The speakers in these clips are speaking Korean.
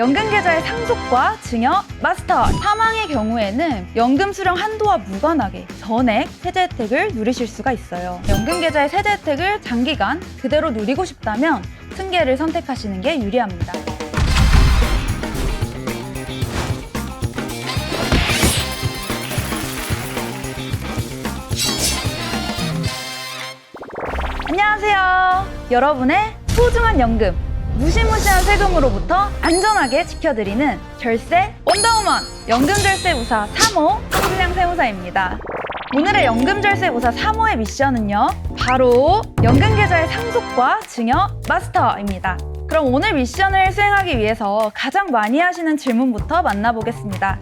연금계좌의 상속과 증여, 마스터, 사망의 경우에는 연금 수령 한도와 무관하게 전액 세제 혜택을 누리실 수가 있어요. 연금계좌의 세제 혜택을 장기간 그대로 누리고 싶다면 승계를 선택하시는 게 유리합니다. 안녕하세요. 여러분의 소중한 연금, 무시무시한 세금으로부터 안전하게 지켜드리는 절세 원더우먼 연금절세무사 3호 황준양 세무사입니다. 오늘의 연금절세무사 3호의 미션은요, 바로 연금계좌의 상속과 증여 마스터입니다. 그럼 오늘 미션을 수행하기 위해서 가장 많이 하시는 질문부터 만나보겠습니다.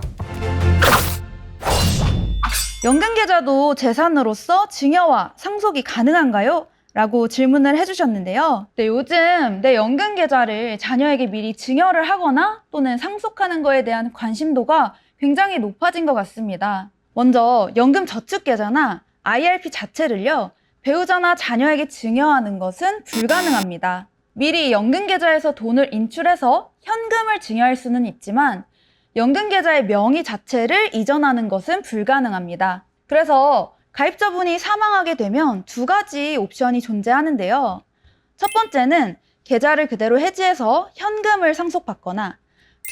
연금계좌도 재산으로서 증여와 상속이 가능한가요? 라고 질문을 해주셨는데요. 네, 요즘 내 연금 계좌를 자녀에게 미리 증여를 하거나 또는 상속하는 거에 대한 관심도가 굉장히 높아진 것 같습니다. 먼저 연금 저축 계좌나 IRP 자체를요, 배우자나 자녀에게 증여하는 것은 불가능합니다. 미리 연금 계좌에서 돈을 인출해서 현금을 증여할 수는 있지만 연금 계좌의 명의 자체를 이전하는 것은 불가능합니다. 그래서 가입자분이 사망하게 되면 두 가지 옵션이 존재하는데요. 첫 번째는 계좌를 그대로 해지해서 현금을 상속받거나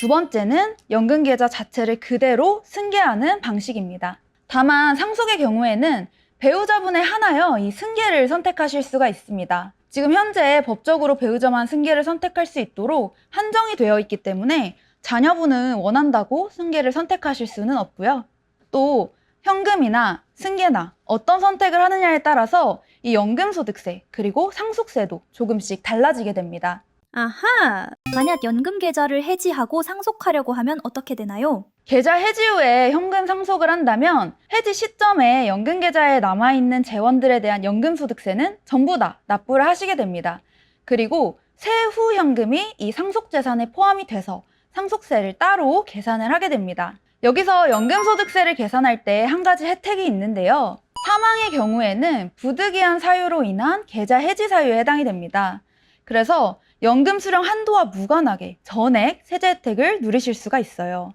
두 번째는 연금 계좌 자체를 그대로 승계하는 방식입니다. 다만 상속의 경우에는 배우자분의 하나여 이 승계를 선택하실 수가 있습니다. 지금 현재 법적으로 배우자만 승계를 선택할 수 있도록 한정이 되어 있기 때문에 자녀분은 원한다고 승계를 선택하실 수는 없고요. 또 현금이나 승계나 어떤 선택을 하느냐에 따라서 이 연금소득세 그리고 상속세도 조금씩 달라지게 됩니다. 아하! 만약 연금 계좌를 해지하고 상속하려고 하면 어떻게 되나요? 계좌 해지 후에 현금 상속을 한다면 해지 시점에 연금 계좌에 남아있는 재원들에 대한 연금소득세는 전부 다 납부를 하시게 됩니다. 그리고 세후 현금이 이 상속재산에 포함이 돼서 상속세를 따로 계산을 하게 됩니다. 여기서 연금소득세를 계산할 때 한 가지 혜택이 있는데요. 사망의 경우에는 부득이한 사유로 인한 계좌 해지 사유에 해당이 됩니다. 그래서 연금 수령 한도와 무관하게 전액 세제 혜택을 누리실 수가 있어요.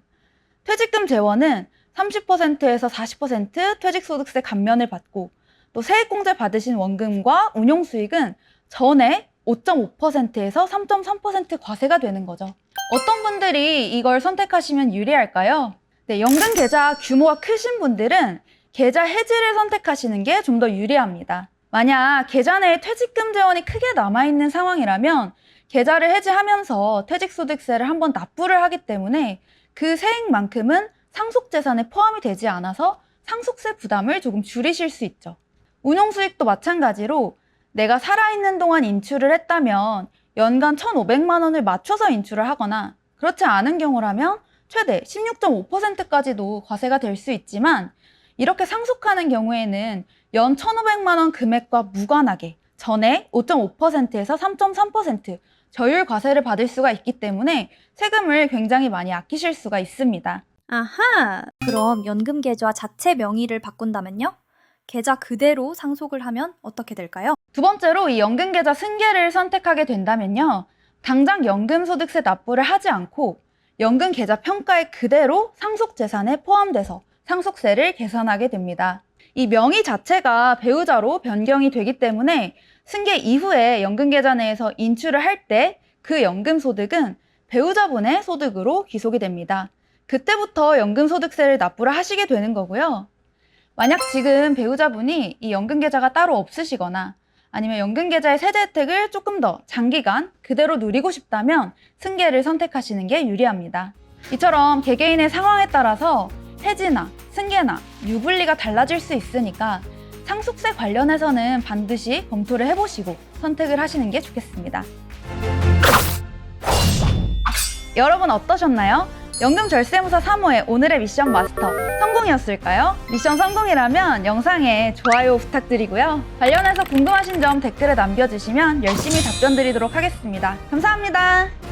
퇴직금 재원은 30%에서 40% 퇴직소득세 감면을 받고 또 세액공제 받으신 원금과 운용 수익은 전액 5.5%에서 3.3% 과세가 되는 거죠. 어떤 분들이 이걸 선택하시면 유리할까요? 네, 연금 계좌 규모가 크신 분들은 계좌 해지를 선택하시는 게 좀 더 유리합니다. 만약 계좌 내에 퇴직금 재원이 크게 남아있는 상황이라면 계좌를 해지하면서 퇴직소득세를 한번 납부를 하기 때문에 그 세액만큼은 상속재산에 포함이 되지 않아서 상속세 부담을 조금 줄이실 수 있죠. 운용수익도 마찬가지로 내가 살아있는 동안 인출을 했다면 연간 1,500만 원을 맞춰서 인출을 하거나 그렇지 않은 경우라면 최대 16.5%까지도 과세가 될 수 있지만 이렇게 상속하는 경우에는 연 1,500만 원 금액과 무관하게 전액 5.5%에서 3.3% 저율 과세를 받을 수가 있기 때문에 세금을 굉장히 많이 아끼실 수가 있습니다. 아하! 그럼 연금 계좌 자체 명의를 바꾼다면요? 계좌 그대로 상속을 하면 어떻게 될까요? 두 번째로 이 연금 계좌 승계를 선택하게 된다면요. 당장 연금소득세 납부를 하지 않고 연금 계좌 평가에 그대로 상속 재산에 포함돼서 상속세를 계산하게 됩니다. 이 명의 자체가 배우자로 변경이 되기 때문에 승계 이후에 연금 계좌 내에서 인출을 할 때 그 연금 소득은 배우자분의 소득으로 귀속이 됩니다. 그때부터 연금 소득세를 납부를 하시게 되는 거고요. 만약 지금 배우자분이 이 연금 계좌가 따로 없으시거나 아니면 연금 계좌의 세제 혜택을 조금 더 장기간 그대로 누리고 싶다면 승계를 선택하시는 게 유리합니다. 이처럼 개개인의 상황에 따라서 해지나 승계나 유불리가 달라질 수 있으니까 상속세 관련해서는 반드시 검토를 해보시고 선택을 하시는 게 좋겠습니다. 여러분 어떠셨나요? 연금 절세무사 3호의 오늘의 미션 마스터 성공이었을까요? 미션 성공이라면 영상에 좋아요 부탁드리고요. 관련해서 궁금하신 점 댓글에 남겨주시면 열심히 답변 드리도록 하겠습니다. 감사합니다.